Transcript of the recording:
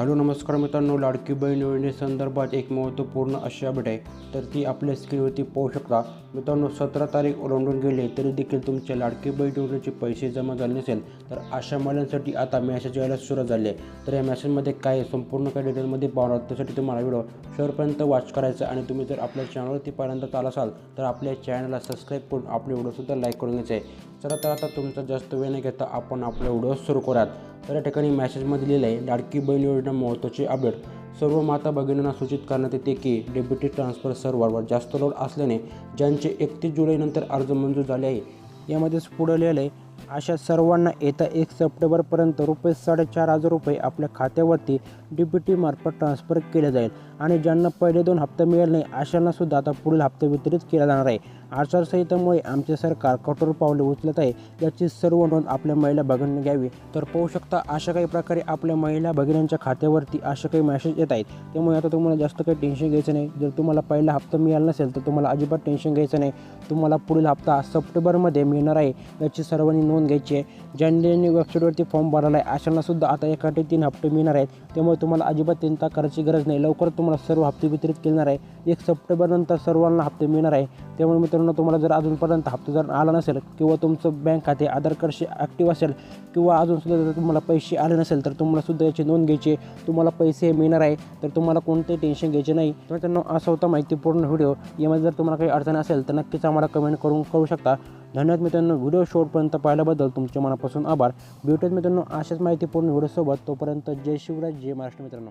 Hello नमस्कार मित्रांनो लाडकी बहीण योजनेसंदर्भात एक महत्त्वपूर्ण अशी अपडेट आहे. तर ती आपल्या स्क्रीनवरती पाहू शकता. मित्रांनो सतरा तारीख ओलांडून गेले तरी देखील तुमच्या लाडकी बहीण योजनेचे पैसे जमा झाले नसेल तर अशा महिलांसाठी आता मॅसेज यायला सुरू झाले आहे. तर या मॅसेजमध्ये काय आहे, संपूर्ण काय डिटेलमध्ये पाहणार त्यासाठी तुम्हाला व्हिडिओ शेवटपर्यंत वॉच करायचा आणि तुम्ही जर आपल्या चॅनलवरती पहिल्यांदा आला असाल तर आपल्या चॅनलला सबस्क्राईब करून आपले व्हिडिओसुद्धा लाईक करून घ्यायचे आहे. चला तर आता तुमचा जास्त वेळ न घेता आपण आपला व्हिडिओ सुरू करूयात. तर या ठिकाणी मॅसेजमध्ये लिहिलं आहे लाडकी बहीण योजना महत्त्वाची अपडेट सर्व माता भगिनींना सूचित करण्यात येते की डेब्युटी ट्रान्सफर सर्व्हरवर जास्त लोड असल्याने ज्यांचे एकतीस जुलैनंतर अर्ज मंजूर झाले आहे यामध्येच पुढं लिहिलं आहे अशा सर्वांना येत्या एक सप्टेंबरपर्यंत रुपये साडेचार हजार रुपये आपल्या खात्यावरती डी बी टीमार्फत ट्रान्स्फर केले जाईल. आणि ज्यांना पहिले दोन हप्ते मिळाले नाही अशांना सुद्धा आता पुढील हप्ते वितरित केला जाणार आहे. आचारसंहितेमुळे आमचे सरकार कठोर पावले उचलत आहे. याची सर्व नोंद आपल्या महिला भगिनींनी घ्यावी. तर पाहू शकता अशा काही प्रकारे आपल्या महिला भगिनींच्या खात्यावरती अशा काही मेसेज येत आहेत. त्यामुळे आता तुम्हाला जास्त काही टेन्शन घ्यायचं नाही. जर तुम्हाला पहिला हप्ता मिळाला नसेल तर तुम्हाला अजिबात टेन्शन घ्यायचं नाही. तुम्हाला पुढील हप्ता सप्टेंबरमध्ये मिळणार आहे. याची सर्वांनी नोंद घ्यायची. आहे ज्यांनी वेबसाईटवरती फॉर्म भरला आहे अशांनासुद्धा आता आता ते तीन हप्ते मिळणार आहेत. त्यामुळे तुम्हाला अजिबात चिंता करायची गरज नाही. लवकर तुम्हाला सर्व हप्ते वितरित केणार आहे. एक सप्टेंबरनंतर सर्वांना हप्ते मिळणार आहे. त्यामुळे मित्रांनो तुम्हाला जर अजूनपर्यंत हप्ता जर आला नसेल किंवा तुमचं बँक खाते आधार कार्डशी ॲक्टिव्ह असेल किंवा अजूनसुद्धा जर तुम्हाला पैसे आले नसेल तर तुम्हाला सुद्धा याची नोंद घ्यायची. आहे. तुम्हाला पैसे मिळणार आहे तर तुम्हाला कोणतेही टेन्शन घ्यायचे नाही. मित्रांनो असा होता माहितीपूर्ण व्हिडिओ. यामध्ये जर तुम्हाला काही अडचण असेल तर नक्कीच आम्हाला कमेंट करून करू शकता. धन्यवाद मित्रांनो. व्हिडिओ शॉर्टपर्यंत पाहिल्याबद्दल तुमच्या मनापासून आभार. भेटूयात मित्रांनो अशाच माहितीपूर्ण व्हिडिओसोबत. तोपर्यंत जय शिवराज जय महाराष्ट्र मित्रांनो.